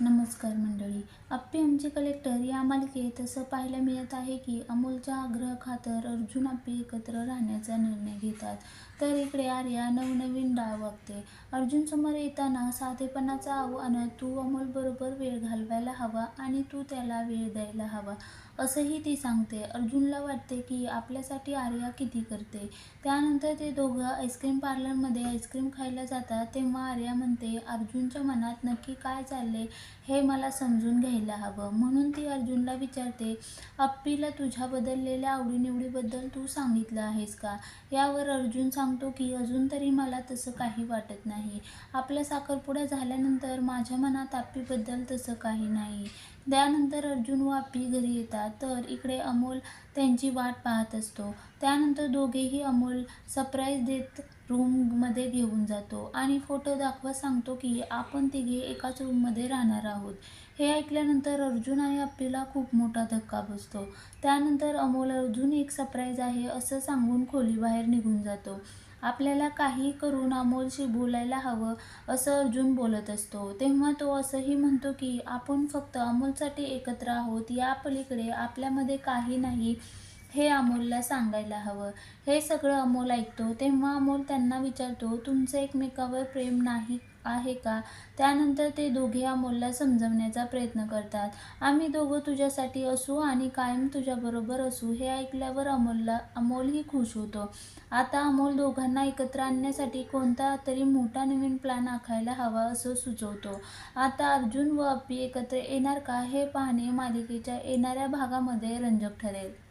नमस्कार मंडळी आप्पी आमचे कलेक्टर या मालिकेत असं पाहायला मिळत आहे की अमोलच्या आग्रह खातर अर्जुन आप्पी एकत्र राहण्याचा निर्णय घेतात. तर इकडे आर्या नवनवीन डाव वागते. अर्जुन समोर येताना साधेपणाचा आव्हान तू अमोलबरोबर वेळ घालवायला हवा आणि तू त्याला वेळ द्यायला हवा असंही ती सांगते. अर्जुनला वाटते की आपल्यासाठी आर्या किती करते. त्यानंतर ते दोघं आईस्क्रीम पार्लरमध्ये आईस्क्रीम खायला जातात तेव्हा आर्या म्हणते अर्जुनच्या मनात नक्की काय चालले हे मला समजून घ्यायला हवं. म्हणून ती अर्जुनला विचारते अप्पीला तुझ्या बदललेल्या आवडीनिवडीबद्दल तू सांगितलं आहेस का? यावर अर्जुन सांगतो की अजून तरी मला तसं काही वाटत नाही. आपला साखरपुडा झाल्यानंतर माझ्या मनात अप्पीबद्दल तसं काही नाही. त्यानंतर अर्जुन व अप्पी घरी येतात. तर इकडे अमोल त्यांची वाट पाहत असतो. त्यानंतर दोघेही अमोल सरप्राईज देत रूममध्ये घेऊन जातो आणि फोटो दाखवत सांगतो की आपण तिघे एकाच रूममध्ये राहणार आहोत. हे ऐकल्यानंतर अर्जुन आणि अप्पीला खूप मोठा धक्का बसतो. त्यानंतर अमोल अर्जुन एक सरप्राईज आहे असं सांगून खोलीबाहेर निघून जातो. आपल्याला काही करून अमोलशी बोलायला हवं असं अर्जुन बोलत असतो. तेव्हा तो असंही म्हणतो की आपण फक्त अमोलसाठी एकत्र आहोत. या पलीकडे आपल्यामध्ये काही नाही. हे अमोलला सांगायला हवं. हे सगळं अमोल ऐकतो तेव्हा अमोल त्यांना विचारतो तुमचं एकमेकावर प्रेम नाही आहे का? त्यानंतर ते दोघे अमोलला समजवण्याचा प्रयत्न करतात. आम्ही दोघं तुझ्यासाठी असू आणि कायम तुझ्याबरोबर असू हे ऐकल्यावर अमोलला अमोलही खुश होतो. आता अमोल दोघांना एकत्र आणण्यासाठी कोणता तरी मोठा नवीन प्लॅन आखायला हवा असं सुचवतो. आता अर्जुन व अप्पी एकत्र येणार का हे पाहणे मालिकेच्या येणाऱ्या भागामध्ये रंजक ठरेल.